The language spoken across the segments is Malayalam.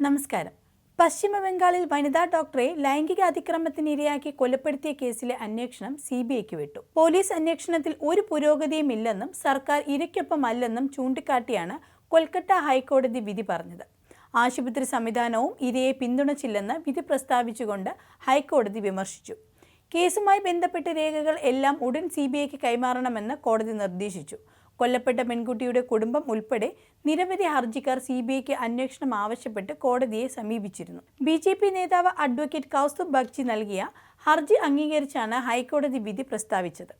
നമസ്കാരം. പശ്ചിമ ബംഗാളിൽ വനിതാ ഡോക്ടറെ ലൈംഗിക അതിക്രമത്തിന് ഇരയാക്കി കൊലപ്പെടുത്തിയ കേസിലെ അന്വേഷണം സി ബി ഐക്ക് വിട്ടു. പോലീസ് അന്വേഷണത്തിൽ ഒരു പുരോഗതിയും ഇല്ലെന്നും സർക്കാർ ഇരയ്ക്കൊപ്പമല്ലെന്നും ചൂണ്ടിക്കാട്ടിയാണ് കൊൽക്കത്ത ഹൈക്കോടതി വിധി പറഞ്ഞത്. ആശുപത്രി സംവിധാനവും ഇരയെ പിന്തുണച്ചില്ലെന്ന് വിധി പ്രസ്താവിച്ചുകൊണ്ട് ഹൈക്കോടതി വിമർശിച്ചു. കേസുമായി ബന്ധപ്പെട്ട രേഖകൾ എല്ലാം ഉടൻ സി ബി ഐക്ക് കൈമാറണമെന്ന് കോടതി നിർദ്ദേശിച്ചു. കൊല്ലപ്പെട്ട പെൺകുട്ടിയുടെ കുടുംബം ഉൾപ്പെടെ നിരവധി ഹർജിക്കാർ സി ബി ഐക്ക് അന്വേഷണം ആവശ്യപ്പെട്ട് കോടതിയെ സമീപിച്ചിരുന്നു. ബി ജെ പി നേതാവ് അഡ്വക്കേറ്റ് കൗസ്തുബ് ബഗ്ചി നൽകിയ ഹർജി അംഗീകരിച്ചാണ് ഹൈക്കോടതി വിധി പ്രസ്താവിച്ചത്.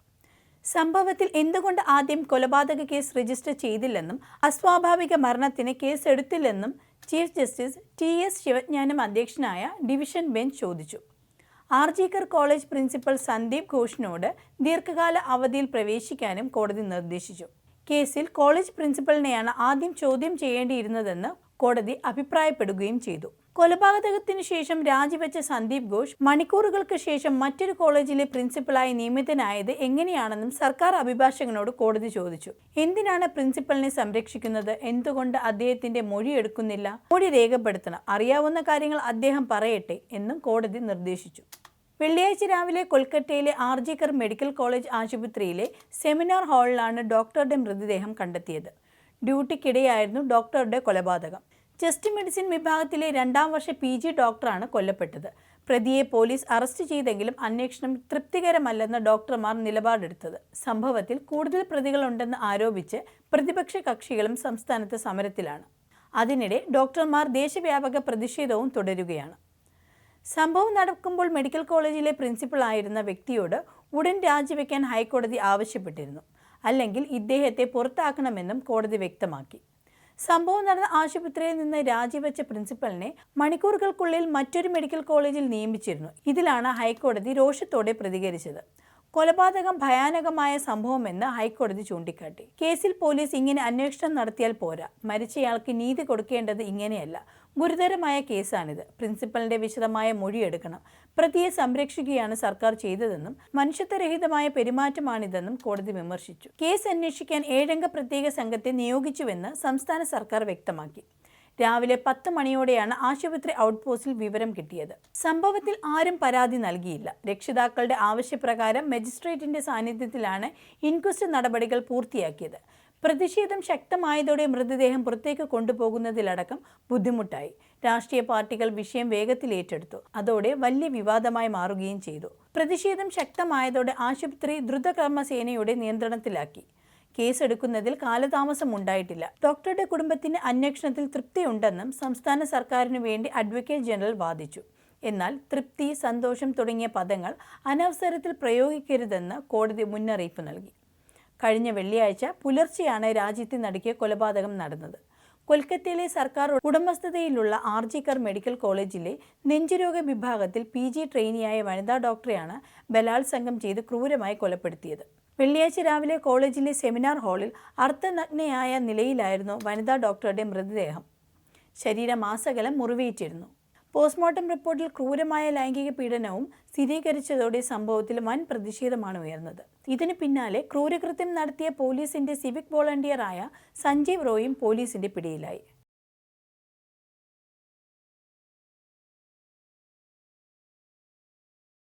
സംഭവത്തിൽ എന്തുകൊണ്ട് ആദ്യം കൊലപാതക കേസ് രജിസ്റ്റർ ചെയ്തില്ലെന്നും അസ്വാഭാവിക മരണത്തിന് case എടുത്തില്ലെന്നും chief justice T S Sivagnanam അധ്യക്ഷനായ ഡിവിഷൻ ബെഞ്ച് ചോദിച്ചു. ആർജിക്കർ കോളേജ് പ്രിൻസിപ്പൽ സന്ദീപ് ഘോഷിനോട് ദീർഘകാല അവധിയിൽ പ്രവേശിക്കാനും കോടതി നിർദ്ദേശിച്ചു. കേസിൽ കോളേജ് പ്രിൻസിപ്പലിനെയാണ് ആദ്യം ചോദ്യം ചെയ്യേണ്ടിയിരുന്നതെന്ന് കോടതി അഭിപ്രായപ്പെടുകയും ചെയ്തു. കൊലപാതകത്തിനു ശേഷം രാജിവെച്ച സന്ദീപ് ഘോഷ് മണിക്കൂറുകൾക്ക് ശേഷം മറ്റൊരു കോളേജിലെ പ്രിൻസിപ്പലായി നിയമിതനായത് എങ്ങനെയാണെന്നും സർക്കാർ അഭിഭാഷകനോട് കോടതി ചോദിച്ചു. എന്തിനാണ് പ്രിൻസിപ്പലിനെ സംരക്ഷിക്കുന്നത്? എന്തുകൊണ്ട് അദ്ദേഹത്തിന്റെ മൊഴി എടുക്കുന്നില്ല മൊഴി രേഖപ്പെടുത്തണം. അറിയാവുന്ന കാര്യങ്ങൾ അദ്ദേഹം പറയട്ടെ എന്നും കോടതി നിർദ്ദേശിച്ചു. വെള്ളിയാഴ്ച രാവിലെ കൊൽക്കത്തയിലെ ആർജിക്കർ മെഡിക്കൽ കോളേജ് ആശുപത്രിയിലെ സെമിനാർ ഹാളിലാണ് ഡോക്ടറുടെ മൃതദേഹം കണ്ടെത്തിയത്. ഡ്യൂട്ടിക്കിടെയായിരുന്നു ഡോക്ടറുടെ കൊലപാതകം. ചെസ്റ്റ് മെഡിസിൻ വിഭാഗത്തിലെ രണ്ടാം വർഷ പി ജി ഡോക്ടറാണ് കൊല്ലപ്പെട്ടത്. പ്രതിയെ പോലീസ് അറസ്റ്റ് ചെയ്തെങ്കിലും അന്വേഷണം തൃപ്തികരമല്ലെന്ന് ഡോക്ടർമാർ നിലപാടെടുത്തത്. സംഭവത്തിൽ കൂടുതൽ പ്രതികളുണ്ടെന്ന് ആരോപിച്ച് പ്രതിപക്ഷ കക്ഷികളും സംസ്ഥാനത്ത് സമരത്തിലാണ്. അതിനിടെ ഡോക്ടർമാർ ദേശവ്യാപക പ്രതിഷേധവും തുടരുകയാണ്. സംഭവം നടക്കുമ്പോൾ മെഡിക്കൽ കോളേജിലെ പ്രിൻസിപ്പൽ ആയിരുന്ന വ്യക്തിയോട് ഉടൻ രാജിവെക്കാൻ ഹൈക്കോടതി ആവശ്യപ്പെട്ടിരുന്നു. അല്ലെങ്കിൽ ഇദ്ദേഹത്തെ പുറത്താക്കണമെന്നും കോടതി വ്യക്തമാക്കി. സംഭവം നടന്ന ആശുപത്രിയിൽ നിന്ന് രാജിവെച്ച പ്രിൻസിപ്പലിനെ മണിക്കൂറുകൾക്കുള്ളിൽ മറ്റൊരു മെഡിക്കൽ കോളേജിൽ നിയമിച്ചിരുന്നു. ഇതിലാണ് ഹൈക്കോടതി രോഷത്തോടെ പ്രതികരിച്ചത്. കൊലപാതകം ഭയാനകമായ സംഭവമെന്ന് ഹൈക്കോടതി ചൂണ്ടിക്കാട്ടി. കേസിൽ പോലീസ് ഇങ്ങനെ അന്വേഷണം നടത്തിയാൽ പോരാ. മരിച്ചയാൾക്ക് നീതി കൊടുക്കേണ്ടത് ഇങ്ങനെയല്ല. ഗുരുതരമായ കേസാണിത്. പ്രിൻസിപ്പലിന്റെ വിശദമായ മൊഴിയെടുക്കണം പ്രതിയെ സംരക്ഷിക്കുകയാണ് സർക്കാർ ചെയ്തതെന്നും മനുഷ്യത്വരഹിതമായ പെരുമാറ്റമാണിതെന്നും കോടതി വിമർശിച്ചു. കേസ് അന്വേഷിക്കാൻ ഏഴംഗ പ്രത്യേക സംഘത്തെ നിയോഗിച്ചുവെന്ന് സംസ്ഥാന സർക്കാർ വ്യക്തമാക്കി. രാവിലെ പത്ത് മണിയോടെയാണ് ആശുപത്രി ഔട്ട്പോസ്റ്റിൽ വിവരം കിട്ടിയത്. സംഭവത്തിൽ ആരും പരാതി നൽകിയില്ല. രക്ഷിതാക്കളുടെ ആവശ്യപ്രകാരം മജിസ്ട്രേറ്റിന്റെ സാന്നിധ്യത്തിലാണ് ഇൻക്വസ്റ്റ് നടപടികൾ പൂർത്തിയാക്കിയത്. പ്രതിഷേധം ശക്തമായതോടെ മൃതദേഹം പുറത്തേക്ക് കൊണ്ടുപോകുന്നതിലടക്കം ബുദ്ധിമുട്ടായി. രാഷ്ട്രീയ പാർട്ടികൾ വിഷയം വേഗത്തിൽ ഏറ്റെടുത്തു. അതോടെ വലിയ വിവാദമായി മാറുകയും ചെയ്തു. പ്രതിഷേധം ശക്തമായതോടെ ആശുപത്രി ദ്രുതകർമ്മസേനയുടെ നിയന്ത്രണത്തിലാക്കി. കേസെടുക്കുന്നതിൽ കാലതാമസം ഉണ്ടായിട്ടില്ല. ഡോക്ടറുടെ കുടുംബത്തിന് അന്വേഷണത്തിൽ തൃപ്തിയുണ്ടെന്നും സംസ്ഥാന സർക്കാരിനു വേണ്ടി അഡ്വക്കേറ്റ് ജനറൽ വാദിച്ചു. എന്നാൽ തൃപ്തി സന്തോഷം തുടങ്ങിയ പദങ്ങൾ അനവസരത്തിൽ പ്രയോഗിക്കരുതെന്ന് കോടതി മുന്നറിയിപ്പ് നൽകി. കഴിഞ്ഞ വെള്ളിയാഴ്ച പുലർച്ചെയാണ് രാജ്യത്തെ നടുക്കിയ കൊലപാതകം നടന്നത്. കൊൽക്കത്തയിലെ സർക്കാർ ഉടമസ്ഥതയിലുള്ള ആർജിക്കർ മെഡിക്കൽ കോളേജിലെ നെഞ്ചുരോഗ വിഭാഗത്തിൽ പി ജി ട്രെയിനിയായ വനിതാ ഡോക്ടറെയാണ് ബലാത്സംഗം ചെയ്ത് ക്രൂരമായി കൊലപ്പെടുത്തിയത്. വെള്ളിയാഴ്ച രാവിലെ കോളേജിലെ സെമിനാർ ഹാളിൽ അർത്ഥനഗ്നയായ നിലയിലായിരുന്നു വനിതാ ഡോക്ടറുടെ മൃതദേഹം. ശരീരമാസകലം മുറിവേറ്റിരുന്നു. പോസ്റ്റ്മോർട്ടം റിപ്പോർട്ടിൽ ക്രൂരമായ ലൈംഗിക പീഡനവും സ്ഥിരീകരിച്ചതോടെ സംഭവത്തിൽ വൻ പ്രതിഷേധമാണ് ഉയർന്നത്. ഇതിനു പിന്നാലെ ക്രൂരകൃത്യം നടത്തിയ പോലീസിന്റെ സിവിക് വോളണ്ടിയറായ സഞ്ജീവ് റോയും പോലീസിന്റെ പിടിയിലായി.